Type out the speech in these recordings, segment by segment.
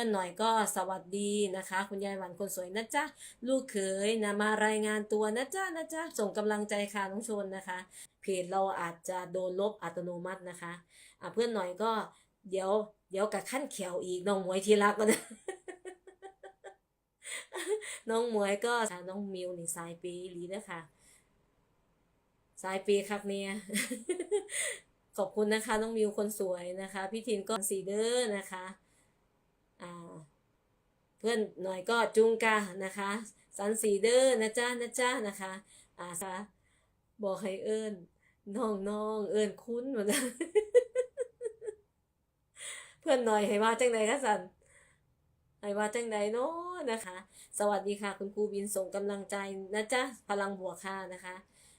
พื่อนหน่อยก็สวัสดีนะคะ คุณยายหวันคนสวยนะจ๊ะลูกเขยนะมารายงานตัวนะจ๊ะนะจ๊ะส่งกำลังใจค่ะน้องชนนะคะ เพจเราอาจจะโดนลบอัตโนมัตินะคะอะเพื่อนหน่อยก็เดี๋ยวเดี๋ยวกับขั้นเขียวอีกน้องหมวยที่รักก็นะน้องหมวยก็น้องมิวนี่สายปีหลีนะคะสายปีคักเนี่ยขอบคุณนะคะ น้องมิวคนสวยนะคะ พี่ทินก็สีเดอร์นะคะ เพื่อนหน่อยก็จุงกานะคะสันสีเดอร์นะจ๊ะนะจ๊ะนะคะอ่าคะบอกให้เอิญน้องน้องเอิญคุ้นหมดนะเพื่อนหน่อยให้ว่าจังใดคะสันให้ว่าจังใดเนาะนะคะ สวัสดีค่ะ คุณครูบินส่งกำลังใจนะจ๊ะพลังบวกค่ะนะคะ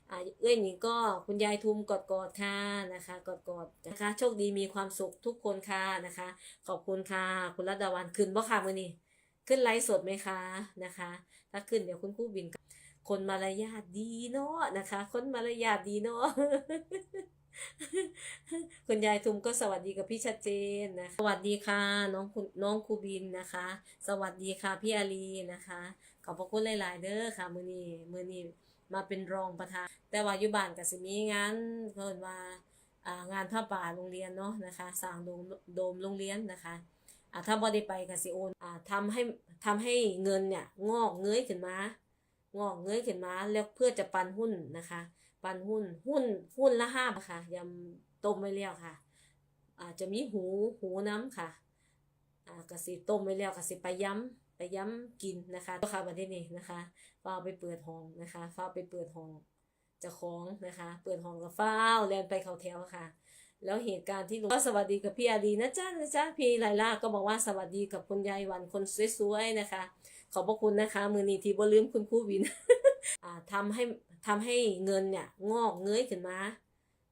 อ่าเอ้ยนี่ก็คุณยายทุมกอดกอดๆค่ะนะคะกอดกอดๆนะคะ โชคดีมีความสุขทุกคนค่ะนะคะ ขอบคุณค่ะ คุณรัตดาวันขึ้นบ่ค่ะมื้อนี้ขึ้นไลฟ์สดไหมคะนะคะ ถ้าขึ้นเดี๋ยวคุณครูบิน คนมารยาทดีเนาะนะคะ คนมารยาทดีเนาะคุณยายทุมก็สวัสดีกับพี่ชัดเจนนะคะสวัสดีค่ะน้องคุณน้องครูบินนะคะ สวัสดีค่ะพี่อาลีนะคะ ขอบพระคุณหลาย ๆ เด้อค่ะมือนี้มือนี้ มาเป็นรองประธาน แต่ว่าอยู่บ้านก็สิมีงานเพิ่นว่าอ่างานผ้าป่าโรงเรียนเนาะนะคะสร้างโดมโดมโรงเรียนนะคะอ่าถ้าบ่ได้ไปก็สิโอนอ่าทำให้ทำให้เงินเนี่ยงอกเงยขึ้นมางอกเงยขึ้นมาแล้วเพื่อจะปันหุ้นนะคะ ปันหุ้นหุ้นหุ้นละห้าค่ะยำต้มไว้แล้วค่ะอาจจะมีหูหูน้ำค่ะอ่ากสิต้มไว้แล้วกสิไปย้ำ ไปย้ำกินนะคะก็ค่ะวันนี้นะคะฟ้าวไปเปิดห้องนะคะฟ้าวไปเปิดห้องจะของนะคะ เปิดห้องกับฟ้าวแลนไปเขาแถวค่ะ แล้วเหตุการณ์ที่ลุงก็สวัสดีกับพี่อาดีนะจ๊ะนะจ๊ะพี่ไลล่าก็บอกว่าสวัสดีกับคุณยายวันคนสวยๆนะคะ ขอบพระคุณนะคะ มือนีที่บ่ลืมคุณครูวินอ่าทำให้ทำให้เงินเนี่ยงอกเงยขึ้นมา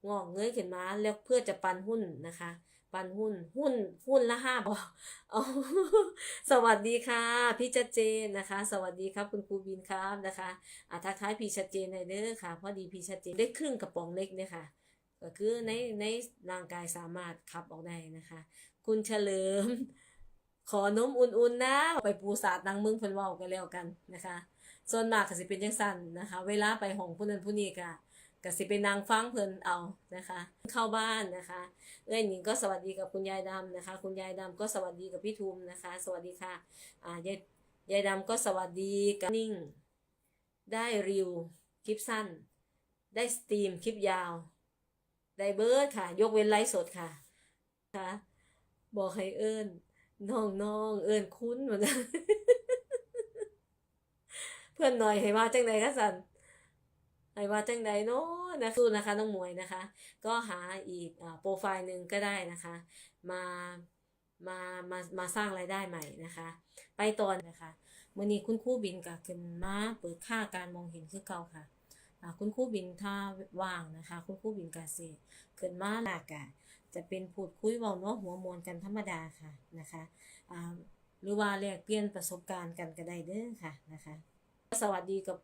งอกเงยขึ้นมาแล้วเพื่อจะปันหุ้นนะคะ ปันหุ้น หุ้นหุ้นละห้าบอสวัสดีค่ะ พี่ชัดเจนนะคะ สวัสดีครับคุณครูบินครับนะคะอ่าทักทายพี่ชัดเจนหน่อยเด้อค่ะ พอดีพี่ชัดเจนได้ครึ่งกระป๋องเล็กเนี่ยค่ะ ก็คือในในร่างกายสามารถขับออกได้นะคะ คุณเฉลิม ขอนมอุ่นๆนะ ไปปูสาดนางเมืองเพิ่นว้ากันแล้วกันนะคะ ส่วนมากก็สิเป็นจังซั่นนะคะ เวลาไปห้องผู้นั้นผู้นี้ก็ ก็สิเป็นนางฟังเพิ่นเอานะคะ เข้าบ้านนะคะเอ้ยหนิงก็สวัสดีกับคุณยายดำนะคะ คุณยายดำก็สวัสดีกับพี่ทุมนะคะ สวัสดีค่ะอ่ายายยายดำก็สวัสดีกับนิ่ง ได้ริวคลิปสั้น ได้สตรีมคลิปยาว ได้เบิร์ดค่ะ ยกเว้นไลฟ์สดค่ะค่ะบอกให้เอิญน้องน้องเอิญคุ้นเหมือนกันเพื่อนหน่อยให้ว่าจังใดคะสัน ให้ว่าจังใดเนาะนะสู้นะคะน้องมวยนะคะ ก็หาอีกอาโปรไฟล์หนึ่งก็ได้นะคะ มามามามาสร้างรายได้ใหม่นะคะ ไปตอนนะคะมื่อนี้คุณครู่บินกับขึ้นมาเปิดค่าการมองเห็นคือเก่าค่ะคุณครู่บินถ้าว่างนะคะ คุณครู่บินกาเซขึ้นมาหลากะจะเป็นพูดคุยเว้าเนาะหัวมวลกันธรรมดาค่ะนะคะอ่าหรือว่าแลกเปลี่ยนประสบการณ์กันก็ได้เด้อค่ะนะคะ สวัสดีกับ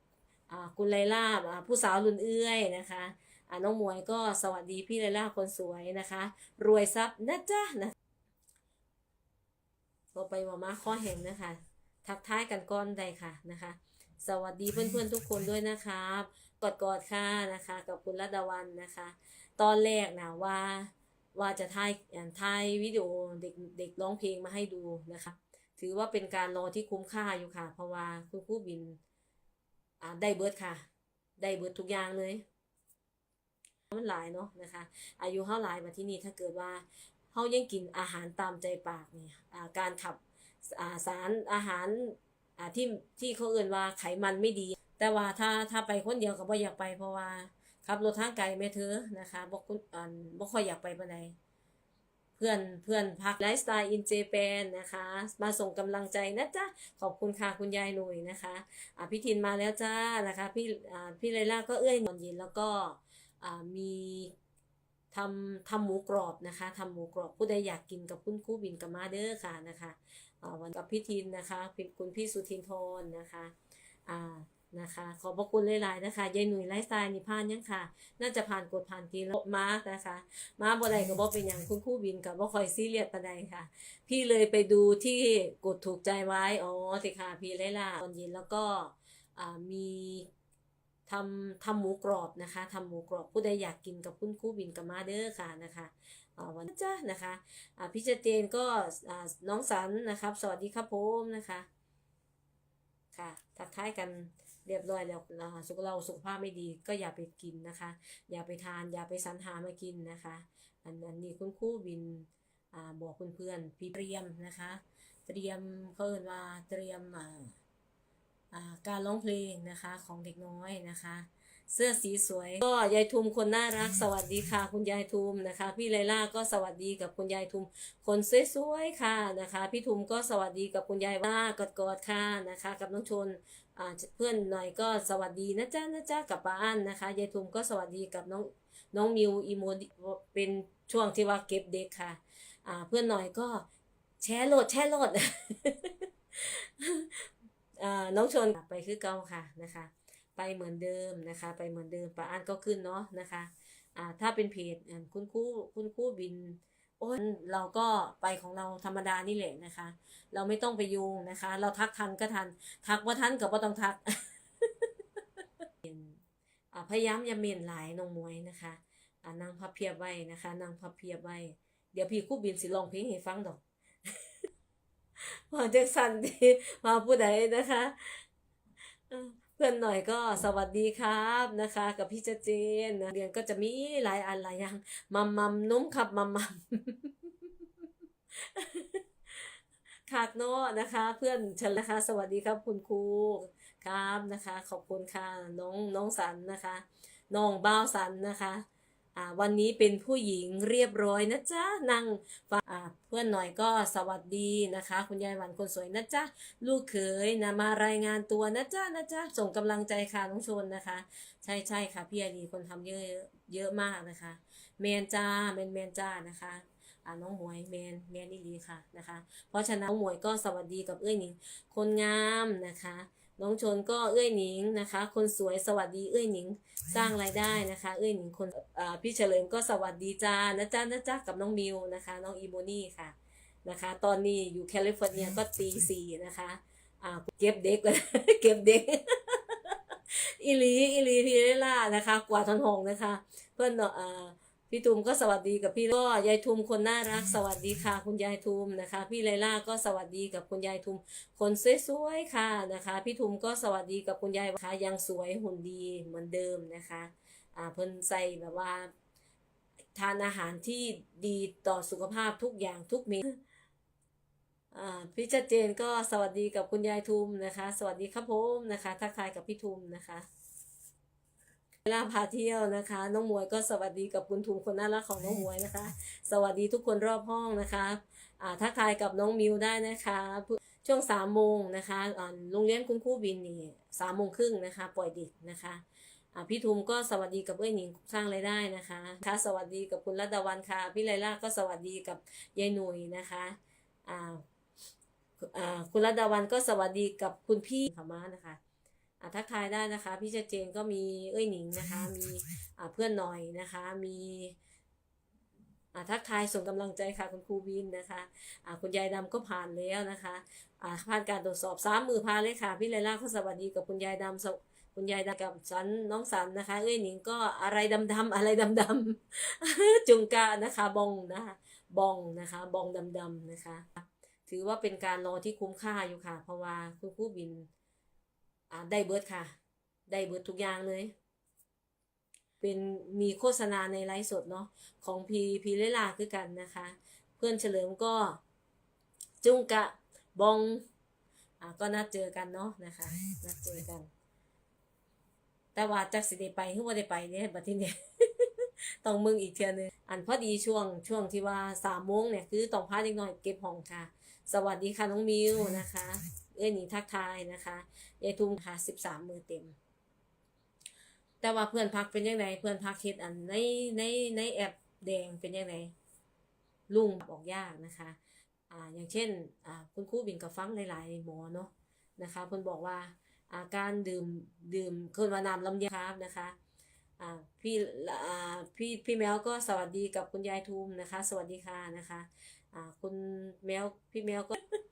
คุณไลล่าผู้สาวรุ่นเอื้อยนะคะอ่าน้องมวยก็สวัสดีพี่ไลล่าคนสวยนะคะ รวยทรัพย์นะจ๊ะนะก็ไปมามาข้อแห่งนะคะ ทักทายกันก่อนได้ค่ะนะคะ สวัสดีเพื่อนๆทุกคนด้วยนะครับกอดกอดค่ะนะคะ กับคุณรัตวันนะคะ ตอนแรกนะว่าว่าจะถ่ายอ่าถ่ายวิดีโอเด็กเด็กร้องเพลงมาให้ดูนะคะ ถือว่าเป็นการรอที่คุ้มค่าอยู่ค่ะ เพราะว่าคุณครูบิน อ่าได้เบิร์ดค่ะ ได้เบิร์ดทุกอย่างเลยมันหลายเนาะนะคะ อายุเท่าหลายมาที่นี่ถ้าเกิดว่าเฮายังกินอาหารตามใจปากเนี่ยการขับาสารอาหาราที่ที่เขาเอื่นว่าไขมันไม่ดี แต่ว่าถ้าถ้าไปคนเดียวก็บ่อยากไปเพราะว่าขับรถทางไกลแม่เธอนะคะบ่คุณอ่าบ่ค่อยอยากไปปานใด พื่อนเพื่อนพักไลฟ์สไตล์อินเจแปนนะคะ มาส่งกำลังใจนะจ๊ะ ขอบคุณค่ะคุณยายหนุ่ยนะคะอพี่ทินมาแล้วจ้านะคะพี่อ่าพี่ไลล่าก็เอื้อยนอนเย็นแล้วก็อ่ามีทำทำหมูกรอบนะคะทำหมูกรอบผู้ใดอยากกินกับคุณคู่บินกับมาเด้อค่ะนะคะวันกับพี่ทินนะคะคุณพี่สุทินทรนะคะอ่า นะคะ ขอบพระคุณหลายๆนะคะยายหนุ่ยไลฟ์สไตล์นี่ผ่านยังค่ะ น่าจะผ่านกฎผ่านกณฑ์แล้วมานะคะ มาบ่ได้ก็บ่เป็นอย่างคุณคู่บินกับบ่คอยซีเรียสปานใดค่ะ พี่เลยไปดูที่กดถูกใจไว้อ๋อสิค่ะพี่ไลล่าตอนเย็นแล้วก็มีทำทำหมูกรอบนะคะทำหมูกรอบผู้ใดอยากกินกับคุณคู่บินกับมาเด้อค่ะนะคะวันจ้านะคะพี่เจเจนก็น้องสันนะครับ สวัสดีครับผมนะคะ ค่ะทักทายกัน เรียบร้อยแล้วอ่าสุขเราสุขภาพไม่ดีก็อย่าไปกินนะคะ อย่าไปทานอย่าไปสรรหามากินนะคะ อันอันนี้คุณครู่บินอ่าบอกเพื่อนๆพี่เตรียมนะคะ เตรียมเขาเอินว่าเตรียมอ่าการร้องเพลงนะคะของเด็กน้อยนะคะ เสื้อสีสวย ก็ยายทุมคนน่ารักสวัสดีค่ะ คุณยายทุมนะคะ พี่ไลล่าก็สวัสดีกับคุณยายทุม คนสวยๆค่ะนะคะ พี่ทุมก็สวัสดีกับคุณยายว่ากอดๆค่ะนะคะ กับน้องชนอ่าเพื่อนหน่อยก็สวัสดีนะจ๊ะนะจ๊ะกับป้าอันนะคะยายทุมก็สวัสดีกับน้องน้องมิวอีโมเป็นช่วงที่ว่าเก็บเด็กค่ะอ่าเพื่อนหน่อยก็แชร์โหลดแชร์โหลดอ่าน้องชนไปคือเก่าค่ะนะคะ ไปเหมือนเดิมนะคะ ไปเหมือนเดิมป้าอันก็ขึ้นเนาะนะคะอ่าถ้าเป็นเพจคุณคู่คุณคู่บินโอ้ยเราก็ไปของเราธรรมดานี่แหละนะคะ เราไม่ต้องไปยุงนะคะ เราทักทันก็ทัน ทักว่าทันก็บ่ต้องทักอ่าพยายามอย่าเมนหลายนงมวยนะคะอ่านางพับเพียบไว้นะคะนางพับเพียบไว้เดี๋ยวพี่คู่บินสิร้องเพลงให้ฟังดอกมาจากสันดีมาผู้ใดนะคะ พื่อนหน่อยก็สวัสดีครับนะคะ กับพี่เจเจนนะเรียนก็จะมีหลายอันหลายอย่างมัมมัมนุ่มครับมัมมัมขาดโน่นะคะ เพื่อนฉันนะคะ สวัสดีครับคุณครูครับนะคะ ขอบคุณค่ะน้องน้องสันนะคะน้องบ้าวสันนะคะ วันนี้เป็นผู้หญิงเรียบร้อยนะจ๊ะนั่งฟังอ่าเพื่อนหน่อยก็สวัสดีนะคะ คุณยายหวันคนสวยนะจ๊ะลูกเขยนะมารายงานตัวนะจ๊ะนะจ๊ะส่งกำลังใจค่ะน้องชนนะคะ ใช่ใช่ค่ะพี่ไอดีคนทำเยอะเยอะมากนะคะแมนจ้าแมนแมนจ้านะคะอ่าน้องหมวยแมนแมนนี่ดีค่ะนะคะ เพราะฉะนั้นน้องหมวยก็สวัสดีกับเอ้ยหนิงคนงามนะคะ น้องชนก็เอื้อยหนิงนะคะ คนสวยสวัสดีเอื้อยหนิง สร้างรายได้นะคะ เอื้อยหนิงคนอ่าพี่เฉลิมก็สวัสดีจ้านะจ๊ะนะจ๊ะกับน้องมิวนะคะ น้องอีโมนี่ค่ะนะคะ ตอนนี้อยู่แคลิฟอร์เนียก็ตีสี่นะคะอ่าเก็บเด็กเก็บเด็กอีลีอีลีพีเรล่านะคะ กว่าทอนหงนะคะ เพื่อนเนาะอ่า พี่ทุมก็สวัสดีกับพี่ก็ยายทุมคนน่ารักสวัสดีค่ะ คุณยายทุมนะคะ พี่ไลล่าก็สวัสดีกับคุณยายทุม คนสวยๆค่ะนะคะ พี่ทุมก็สวัสดีกับคุณยายค่ะยังสวยหุ่นดีเหมือนเดิมนะคะอ่าเพิ่นใส่แบบว่า ทานอาหารที่ดีต่อสุขภาพทุกอย่างทุกเมนูอ่าพี่ชัดเจนก็สวัสดีกับคุณยายทุมนะคะ สวัสดีครับผมนะคะ ทักทายกับพี่ทุมนะคะ เวลาพาเที่ยวนะคะ น้องมวยก็สวัสดีกับคุณทุมคนน่ารักของน้องมวยนะคะ สวัสดีทุกคนรอบห้องนะคะอ่าทักทายกับน้องมิวได้นะคะช่วงสามโมงนะคะอ่าโรงเรียนคุณครูบินนี่สามโมงครึ่งนะคะ ปล่อยเด็กนะคะอ่าพี่ทุมก็สวัสดีกับเอ้ยหนิงสร้างรายได้นะคะค่ะสวัสดีกับคุณรัตดาวันค่ะ พี่ไลล่าก็สวัสดีกับยายหนุ่ยนะคะอ่าอ่าคุณรัตดาวันก็สวัสดีกับคุณพี่ขม่านะคะ ทักทายได้นะคะ พี่เจเจนก็มีเอ้ยหนิงนะคะ มีอ่าเพื่อนหน่อยนะคะ มีอ่าทักทายส่งกำลังใจค่ะคุณครูบินนะคะอ่าคุณยายดำก็ผ่านแล้วนะคะอ่าผ่านการตรวจสอบสามมือพานเลยค่ะพี่ไลล่าก็สวัสดีกับคุณยายดำสวคุณยายดำกับสันน้องสันนะคะ เอ้ยหนิงก็อะไรดำๆอะไรดำๆจุงกานะคะบองนะคะบองนะคะบองดำๆนะคะ ถือว่าเป็นการรอที่คุ้มค่าอยู่ค่ะ เพราะว่าคุณครูบิน อ่าได้เบิร์ดค่ะ ได้เบิร์ดทุกอย่างเลย เป็นมีโฆษณาในไลฟ์สดเนาะของพีพีเลลาคือกันนะคะ เพื่อนเฉลิมก็จุงกะบองอ่าก็นัดเจอกันเนาะนะคะนัดเจอกัน แต่ว่าจากสิได้ไปหรือว่าได้ไปเนี่ยบัดที่เนี้ยต้องมึงอีกเทื่อนึงอันพอดีช่วงช่วงที่ว่าสามโมงเนี่ยคือต้องพาเด็กน้อยเก็บห้องค่ะ สวัสดีค่ะน้องมิวนะคะ เอ้ยหนีทักทายนะคะยายทุ่มค่ะสิบสามมือเต็ม แต่ว่าเพื่อนพักเป็นยังไงเพื่อนพักเฮ็ดอันในในในแอปแดงเป็นยังไงลุงบอกยากนะคะอ่าอย่างเช่นอ่าคุณครูบินกับฟังหลายๆหมอเนาะนะคะเพิ่นบอกว่าอาการดื่มดื่มคนวานามลำไยครับนะคะพี่พี่พี่แมวก็สวัสดีกับคุณยายทุมนะคะ สวัสดีค่ะนะคะคุณแมวพี่แมวก็